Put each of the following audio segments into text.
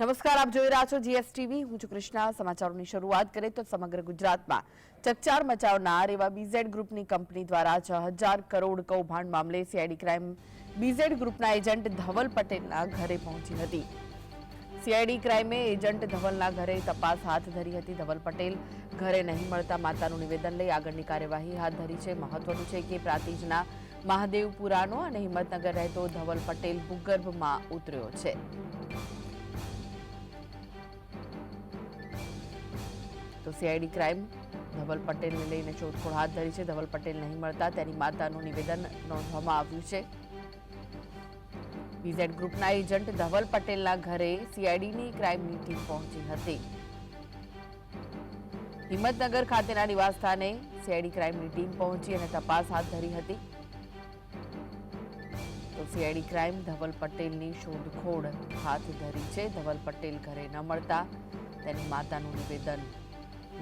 નમસ્કાર, આપ જોઈ રહ્યા છો જીએસટીવી હું છું કૃષ્ણા. સમાચારોની શરૂઆત કરીએ તો સમગ્ર ગુજરાતમાં ચકચાર મચાવનાર એવા બીઝેડ ગ્રુપની કંપની દ્વારા છ હજાર કરોડ કૌભાંડ મામલે સીઆઈડી ક્રાઇમ બીઝેડ ગ્રુપના એજન્ટ ધવલ પટેલના ઘરે પહોંચી હતી. સીઆઈડી ક્રાઇમે એજન્ટ ધવલના ઘરે તપાસ હાથ ધરી હતી. ધવલ પટેલ ઘરે નહીં મળતા માતાનું નિવેદન લઈ આગળની કાર્યવાહી હાથ ધરી છે. મહત્વનું છે કે પ્રાતિજના મહાદેવપુરાનો અને હિંમતનગર રહેતો ધવલ પટેલ ભૂગર્ભમાં ઉતર્યો છે. તો સીઆઈડી ક્રાઇમ ધવલ પટેલને લઈને શોધખોળ હાથ ધરી છે. ધવલ પટેલ નહીં મળતા તેની માતાનું નિવેદન નોંધવામાં આવ્યું છે. બીઝેડ ગ્રુપના એજન્ટ ધવલ પટેલના ઘરે સીઆઈડીની ક્રાઇમની ટીમ પહોંચી હતી. હિંમતનગર ખાતેના નિવાસસ્થાને સીઆઈડી ક્રાઇમની ટીમ પહોંચી અને તપાસ હાથ ધરી હતી. તો સીઆઈડી ક્રાઇમ ધવલ પટેલની શોધખોળ હાથ ધરી છે. ધવલ પટેલ ઘરે ન મળતા તેની માતાનું નિવેદન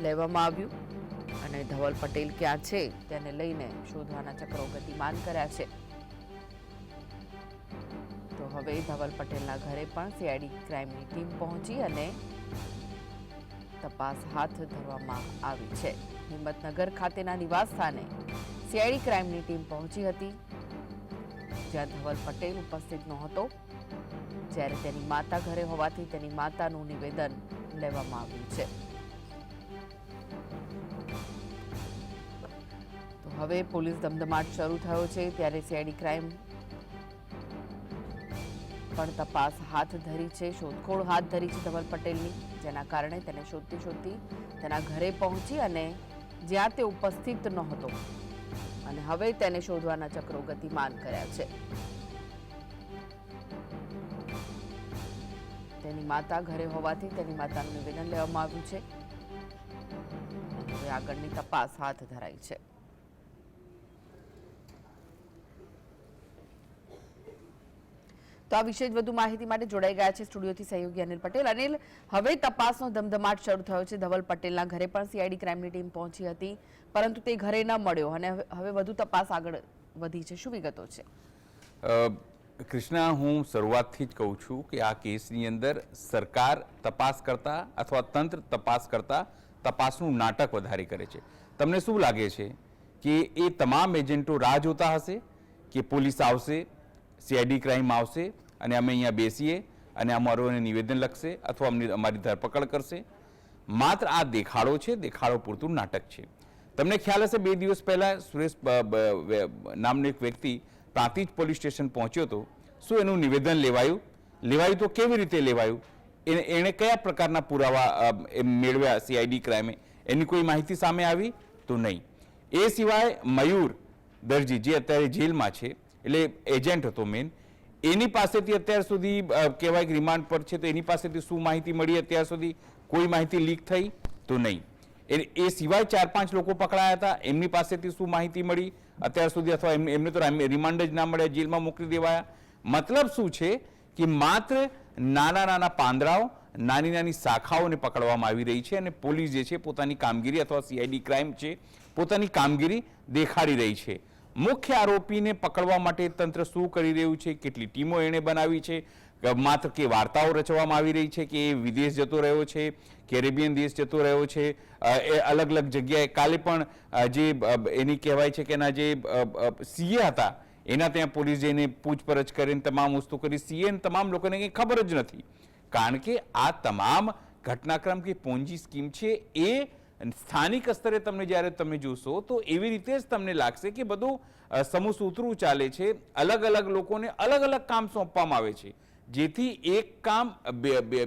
લેવામાં આવ્યું. અને ધવલ પટેલ ક્યાં છે તેને લઈને શોધવાના ચક્રો ગતિમાન કર્યા છે. તો હવે ધવલ પટેલના ઘરે પણ સીઆઈડી ક્રાઇમની ટીમ પહોંચી અને તપાસ હાથ ધરવામાં આવી છે. હિંમતનગર ખાતેના નિવાસ સ્થાને સીઆઈડી ક્રાઇમની ટીમ પહોંચી હતી. જ્યાં ધવલ પટેલ ઉપસ્થિત નહોતો. જ્યારે તેની માતા ઘરે હોવાથી તેની માતાનું નિવેદન લેવામાં આવ્યું છે. હવે પોલીસ ધમધમાટ શરૂ થયો છે ત્યારે સીઆઈડી ક્રાઇમ પણ તપાસ હાથ ધરી છે, શોધખોળ હાથ ધરી છે ધવલ પટેલની, જેના કારણે તેને શોધતી શોધતી તેના ઘરે પહોંચી અને જ્યાં તે ઉપસ્થિત નહોતો. અને હવે તેને શોધવાના ચક્રો ગતિમાન કર્યા છે. તેની માતા ઘરે હોવાથી તેની માતાનું નિવેદન લેવામાં આવ્યું છે. આગળની તપાસ હાથ ધરાઈ છે. તો આ વિશે જ વધુ માહિતી માટે જોડાઈ ગયા છે સ્ટુડિયોથી સહયોગી અનિલ પટેલ. અનિલ, હવે તપાસનો ધમધમાટ શરૂ થયો છે. ધવલ પટેલના ઘરે પણ સીઆઈડી ક્રાઇમની ટીમ પહોંચી હતી, પરંતુ તે ઘરે ન મળ્યો અને હવે- વધુ તપાસ આગળ વધી છે. શું વિગતો છે? કૃષ્ણા, હું શરૂઆતથી જ કહું છું કે આ કેસની અંદર સરકાર તપાસ કરતા અથવા તંત્ર તપાસ કરતા તપાસનું નાટક વધારે કરે છે. તમને શું લાગે છે કે એ તમામ એજન્ટો રાહ જોતા હશે કે પોલીસ આવશે? સીઆઈડી ક્રાઇમ આવશે અને અમે અહીંયા બેસીએ અને અમારું એને નિવેદન લખશે અથવા અમને અમારી ધરપકડ કરશે. માત્ર આ દેખાડો છે, દેખાડો પૂરતું નાટક છે. તમને ખ્યાલ હશે, બે દિવસ પહેલાં સુરેશ નામનો એક વ્યક્તિ પ્રાંતિજ પોલીસ સ્ટેશન પહોંચ્યો હતો. શું એનું નિવેદન લેવાયું? લેવાયું તો કેવી રીતે લેવાયું? એને, એણે કયા પ્રકારના પુરાવા મેળવ્યા સીઆઈડી ક્રાઇમે એની કોઈ માહિતી સામે આવી? તો નહીં. એ સિવાય મયુર દરજી, જે અત્યારે જેલમાં છે એટલે એજન્ટ હતો મેન એની પાસેથી અત્યાર સુધી કહેવાય કે રિમાન્ડ પર છે, તો એની પાસેથી શું માહિતી મળી અત્યાર સુધી? કોઈ માહિતી લીક થઈ? તો નહીં. એ સિવાય ચાર પાંચ લોકો પકડાયા હતા. એમની પાસેથી શું માહિતી મળી? અત્યાર સુધી અથવા એમ- એમને તો રામ- રિમાન્ડ જ ના મળ્યા, જેલમાં મોકલી દેવાયા. મતલબ શું છે કે માત્ર નાના નાના પાંદડાઓ, નાની નાની શાખાઓને પકડવામાં આવી રહી છે અને પોલીસ જે છે, પોતાની કામગીરી અથવા સીઆઈડી ક્રાઇમ છે, પોતાની કામગીરી દેખાડી રહી છે. મુખ્ય આરોપીને પકડવા માટે તંત્ર શું કરી રહ્યું છે? કેટલી ટીમો એણે બનાવી છે? માત્ર કે વાર્તાઓ રચવામાં આવી રહી છે કે એ વિદેશ જતો રહ્યો છે? કેરેબિયન દેશ જતો રહ્યો છે? એ અલગ અલગ જગ્યાએ કાલે પણ જે એની કહેવાય છે કે એના જે સીએ હતા, એના ત્યાં પોલીસ જઈને પૂછપરછ કરીને તમામ વસ્તુ કરી. સીએ તમામ લોકોને કંઈ ખબર જ નથી. કારણ કે આ તમામ ઘટનાક્રમ કે પોંજી સ્કીમ છે એ સ્થાનિક સ્તરે તમને જ્યારે તમે જોશો, તો એવી રીતે જ તમને લાગશે કે બધું સમૂહસૂત્રું સમૂહ સૂત્રું ચાલે છે. અલગ અલગ લોકોને અલગ અલગ કામ સોંપવામાં આવે છે. જેથી એક કામ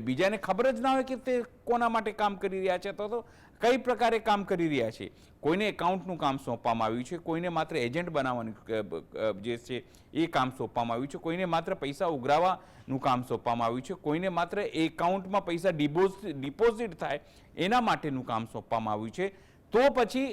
બીજાને ખબર જ ના હોય કે તે કોના માટે કામ કરી રહ્યા છે. અથવા તો કઈ પ્રકારે કામ કરી રહ્યા છે? કોઈને એકાઉન્ટનું કામ સોંપવામાં આવ્યું છે? કોઈને માત્ર એજન્ટ બનાવવાનું જે છે, એ કામ સોંપવામાં આવ્યું છે? કોઈને માત્ર પૈસા ઉઘરાવવાનું કામ સોંપવામાં આવ્યું છે? કોઈને માત્ર એકાઉન્ટમાં પૈસા ડિપોઝિટ થાય, એના માટેનું કામ સોંપવામાં આવ્યું છે? તો પછી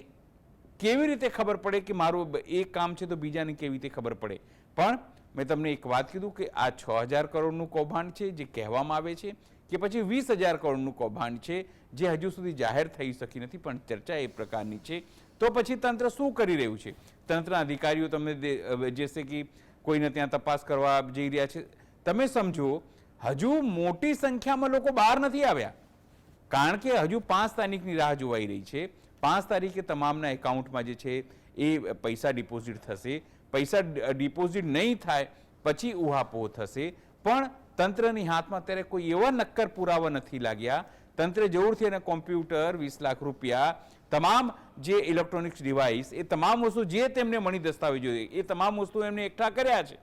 કેવી રીતે ખબર પડે કે મારું એ કામ છે તો બીજાને કેવી રીતે ખબર પડે? પણ મેં તમને એક વાત કીધું કે આ છ હજાર કરોડનું કૌભાંડ છે, જે કહેવામાં આવે છે કે પછી વીસ હજાર કરોડનું કૌભાંડ છે જે હજુ સુધી જાહેર થઈ શકી નથી પણ ચર્ચા એ પ્રકારની છે. તો પછી તંત્ર શું કરી રહ્યું છે? તંત્રના અધિકારીઓ તમને દે- અ, જે છે કે કોઈને ત્યાં તપાસ કરવા જઈ રહ્યા છે. તમે સમજો હજુ મોટી સંખ્યામાં લોકો બહાર નથી આવ્યા. કારણ કે હજુ પાંચ તારીખની રાહ જોવાઈ રહી છે. પાંચ તારીખે તમામના એકાઉન્ટમાં જે છે એ પૈસા ડિપોઝિટ થશે. પૈસા ડિપોઝિટ નહીં થાય પછી ઉહાપોહ થશે. પણ તંત્રની હાથમાં અત્યારે કોઈ એવા નક્કર પુરાવા નથી લાગ્યા. તંત્રે જરૂરથી એને કોમ્પ્યુટર, વીસ લાખ રૂપિયા, તમામ જે ઇલેક્ટ્રોનિક્સ ડિવાઇસ, એ તમામ વસ્તુ જે તેમને મણી દસ્તાવેજો એ તમામ વસ્તુ એમને એકઠા કર્યા છે.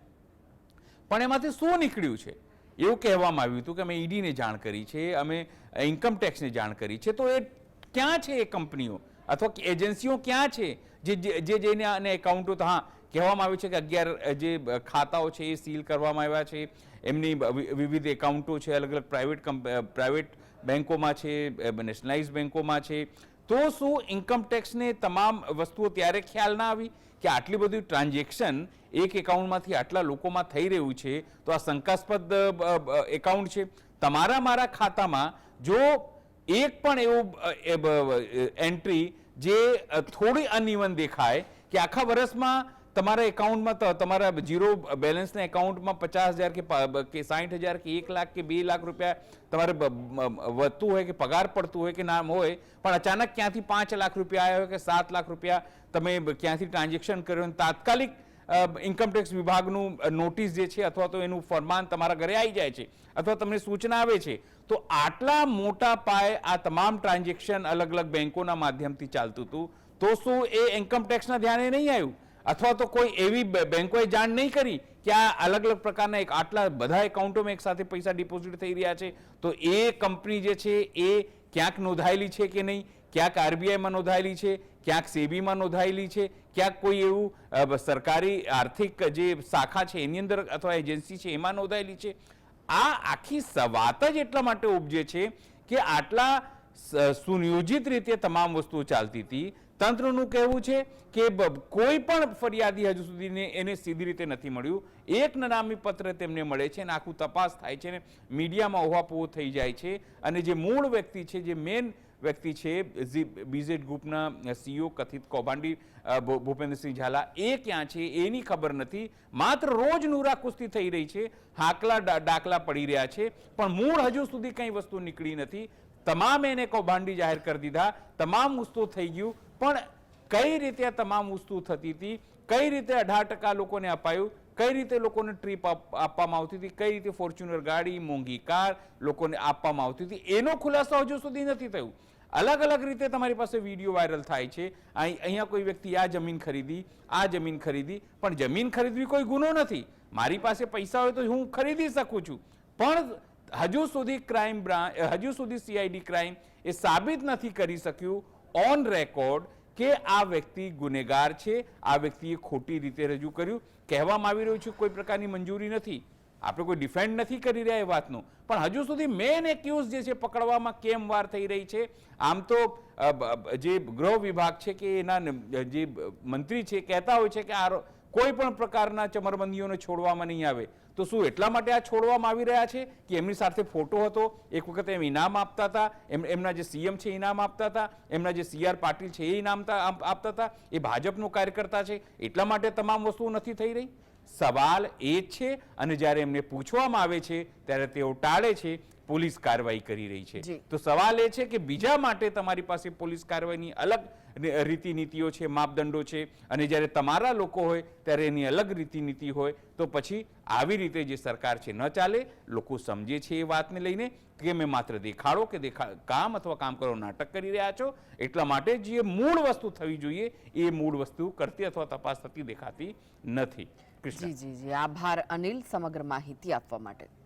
પણ એમાંથી શું નીકળ્યું છે? એવું કહેવામાં આવ્યું હતું કે અમે ઈડીને જાણ કરી છે, અમે ઇન્કમટેક્સને જાણ કરી છે. તો એ ક્યાં છે એ કંપનીઓ? અથવા એજન્સીઓ ક્યાં છે? જે, જે- જે જઈને અને એકાઉન્ટો હા કહેવામાં આવ્યું છે કે અગિયાર જે ખાતાઓ છે એ સીલ કરવામાં આવ્યા છે. એમની વિવિધ એકાઉન્ટો છે અલગ અલગ પ્રાઇવેટ પ્રાઇવેટ બેન્કોમાં છે નેશનલાઇઝ બેન્કોમાં છે. તો શું ઇન્કમટેક્સને તમામ વસ્તુઓ ત્યારે ખ્યાલ ના આવી કે આટલી બધી ટ્રાન્ઝેક્શન એક એકાઉન્ટમાંથી આટલા લોકોમાં થઈ રહ્યું છે? તો આ શંકાસ્પદ એકાઉન્ટ છે. તમારા, મારા ખાતામાં જો એક પણ એવું એન્ટ્રી જે થોડી અનઇવન દેખાય કે આખા વર્ષમાં તમારા એકાઉન્ટમાં તમારા જીરો બેલેન્સના એકાઉન્ટમાં પચાસ હજાર કે કે સાઠ હજાર કે એક લાખ કે બે લાખ રૂપિયા તમારે વધતું હોય કે પગાર પડતું હોય કે નામ હોય, પણ અચાનક ક્યાંથી પાંચ લાખ રૂપિયા આવ્યા હોય કે સાત લાખ રૂપિયા તમે ક્યાંથી ટ્રાન્ઝેક્શન કર્યું તાત્કાલિક ઇન્કમટેક્સ વિભાગનું નોટિસ જે છે અથવા તો એનું ફરમાન તમારા ઘરે આવી જાય છે અથવા તમને સૂચના આવે છે, તો આટલા મોટા પાયે આ તમામ ટ્રાન્ઝેક્શન અલગ અલગ બેંકોના માધ્યમથી ચાલતું હતું. તો શું એ ઇન્કમટેક્સના ધ્યાને નહીં આવ્યું? અથવા તો કોઈ એવી બેંકોએ જાણ નહીં કરી કે આ અલગ અલગ પ્રકારના એક આટલા બધા એકાઉન્ટોમાં એક સાથે પૈસા ડિપોઝિટ થઈ રહ્યા છે, તો એ કંપની જે છે એ ક્યાંક નોંધાયેલી છે કે નહીં? ક્યાંક આરબીઆઈમાં નોંધાયેલી છે? ક્યાંક સેબીમાં નોંધાયેલી છે? ક્યાંક કોઈ એવું સરકારી આર્થિક જે શાખા છે એની અંદર અથવા એજન્સી છે એમાં નોંધાયેલી છે? આ આખી વાત જ એટલા માટે ઉપજે છે કે આટલા સુનિયોજિત રીતે તમામ વસ્તુઓ ચાલતી હતી તંત્રનું કહેવું છે કે કોઈ પણ ફરિયાદી હજુ સુધીને એને સીધી રીતે નથી મળ્યું. એક નનામી પત્ર તેમને મળે છે અને આખું તપાસ થાય છે ને મીડિયામાં ઓહાપોહ થઈ જાય છે. અને જે મૂળ વ્યક્તિ છે, જે મેન વ્યક્તિ છે બીઝેડ ગ્રુપના સીઈઓ કથિત કૌભાંડી ભૂપેન્દ્રસિંહ ઝાલા, એ ક્યાં છે એની ખબર નથી. માત્ર રોજ નુરા કુસ્તી થઈ રહી છે. હાકલા ડાકલા પડી રહ્યા છે. પણ મૂળ હજુ સુધી કંઈ વસ્તુ નીકળી નથી. તમામ એને કૌભાંડી જાહેર કરી દીધા. તમામ વસ્તુ થઈ ગયું. પણ કઈ રીતે તમામ વસ્તુ થતી હતી? કઈ રીતે અઢાર ટકા લોકોને અપાયું? કઈ રીતે લોકોને ટ્રીપ આપવામાં આવતી હતી? કઈ રીતે ફોર્ચ્યુનર ગાડી, મોંઘી કાર લોકોને આપવામાં આવતી હતી? એનો ખુલાસો હજુ સુધી નથી થયું. અલગ અલગ રીતે તમારી પાસે વીડિયો વાયરલ થાય છે. અહીં- અહીંયા કોઈ વ્યક્તિ આ જમીન ખરીદી, આ જમીન ખરીદી, પણ જમીન ખરીદવી કોઈ ગુનો નથી. મારી પાસે પૈસા હોય તો હું ખરીદી શકું છું. પણ હજુ સુધી ક્રાઇમ બ્રાન્ચ હજુ સુધી સીઆઈડી ક્રાઇમ એ સાબિત નથી કરી શક્યું. ઓન રેકોર્ડ કે આ વ્યક્તિ ગુનેગાર છે, આ વ્યક્તિએ ખોટી રીતે રજૂ કર્યું. કહેવામાં આવી રહ્યું છે, કોઈ પ્રકારની મંજૂરી નથી. આપણે કોઈ ડિફેન્ડ નથી કરી રહ્યા એ વાતનું. પણ હજુ સુધી મેન એક્યુઝ જે છે, પકડવામાં કેમ વાર થઈ રહી છે? આમ તો જે ગૃહ વિભાગ છે કે એના, જે મંત્રી છે, કહેતા હોય છે કે આ કોઈ પણ પ્રકારના ચમરબંધીઓને છોડવામાં નહીં આવે. તો શું એટલા માટે આ છોડવામાં આવી રહ્યા છે કે એમની સાથે ફોટો હતો? એક વખત એમ ઇનામ આપતા હતા એમ એમના જે સીએમ છે ઇનામ આપતા હતા એમના જે સીઆર પાટીલ છે એ ઇનામ આપતા હતા. એ ભાજપનો કાર્યકર્તા છે. એટલા માટે તમામ વસ્તુઓ નથી થઈ રહી? સવાલ એ છે અને જ્યારે એમને પૂછવામાં આવે છે ત્યારે તેઓ ટાળે છે પોલીસ કાર્યવાહી કરી રહી છે. તો સવાલ એ છે કે બીજા માટે તમારી પાસે પોલીસ કાર્યવાહીની અલગ ને- રીતિ નીતિઓ છે, માપદંડો છે, અને જ્યારે તમારા લોકો હોય, ત્યારે એની અલગ રીતિનીતિ હોય, તો પછી આવી રીતે જે સરકાર છે, ન ચાલે. લોકો સમજે છે એ વાતને લઈને કે મેં માત્ર દેખાડો કે દેખા, કામ અથવા કામ કરો, નાટક કરી રહ્યા છો. એટલા માટે જે મૂળ વસ્તુ થવી જોઈએ. એ મૂળ વસ્તુ કરતી અથવા તપાસ થતી દેખાતી નથી. જી જી જી. આભાર અનિલ સમગ્ર માહિતી આપવા માટે.